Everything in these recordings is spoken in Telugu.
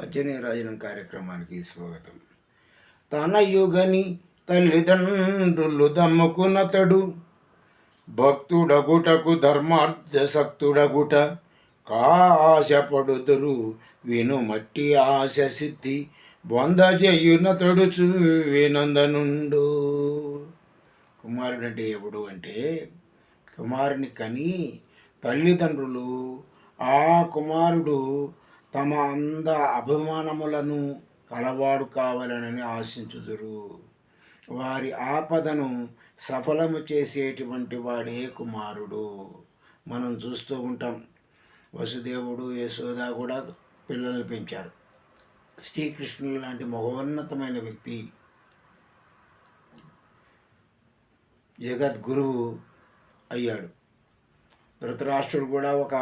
పద్దెనిమిది రాజనం కార్యక్రమానికి స్వాగతం. తన యుగని తల్లిదండ్రులు దమ్ముకునతడు భక్తుడగుటకు ధర్మార్థశక్తుడగుట కాశపడుదురు. వినుమట్టి ఆశ సిద్ధి బొందజయున తడుచు వినందనుండు కుమారుడు అంటే ఎప్పుడు అంటే కుమారుని కని తల్లిదండ్రులు. ఆ కుమారుడు తమ అంద అభిమానములను కలవాడు కావాలని ఆశించుదురు. వారి ఆపదను సఫలము చేసేటువంటి వాడే కుమారుడు. మనం చూస్తూ ఉంటాం. వసుదేవుడు యశోద కూడా పిల్లల్ని పెంచారు. శ్రీకృష్ణుడు లాంటి మహోన్నతమైన వ్యక్తి. జగద్గురువు అయ్యాడు. ధృతరాష్ట్రుడు కూడా ఒక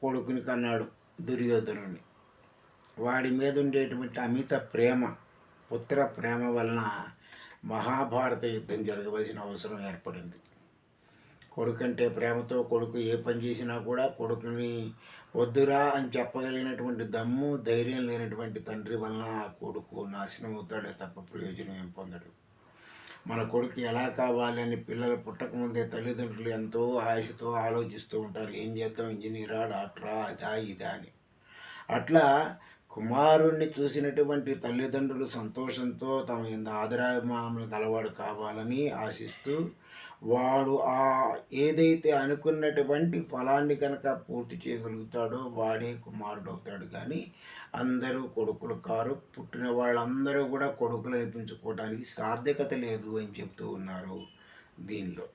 కొడుకుని కన్నాడు. దుర్యోధనుని. వాడి మీద ఉండేటువంటి అమిత ప్రేమ పుత్ర ప్రేమ వలన మహాభారత యుద్ధం జరగవలసిన అవసరం ఏర్పడింది. కొడుకంటే ప్రేమతో కొడుకు ఏ పని చేసినా కూడా కొడుకుని వద్దురా అని చెప్పగలిగినటువంటి దమ్ము ధైర్యం లేనటువంటి తండ్రి వలన ఆ కొడుకు నాశనం అవుతాడే తప్ప ప్రయోజనం ఏం పొందడు. మన కొడుకు ఎలా కావాలని పిల్లలు పుట్టకముందే తల్లిదండ్రులు ఎంతో ఆశతో ఆలోచిస్తూ ఉంటారు. ఏం చేద్దాం? ఇంజనీరా? డాక్టరా? అదా ఇదా అని. అట్లా కుమారుణ్ణి చూసినటువంటి తల్లిదండ్రులు సంతోషంతో తమ ఇంత ఆదరాభిమానములు గలవాడు కావాలని ఆశిస్తూ వాడు ఆ ఏదైతే అనుకున్నటువంటి ఫలాన్ని కనుక పూర్తి చేయగలుగుతాడో వాడే కుమారుడు అవుతాడు. కానీ అందరూ కొడుకులు కారు పుట్టిన వాళ్ళందరూ కూడా కొడుకులు అనిపించుకోవడానికి సార్థకత లేదు అని చెప్తూ ఉన్నారు దీనిలో.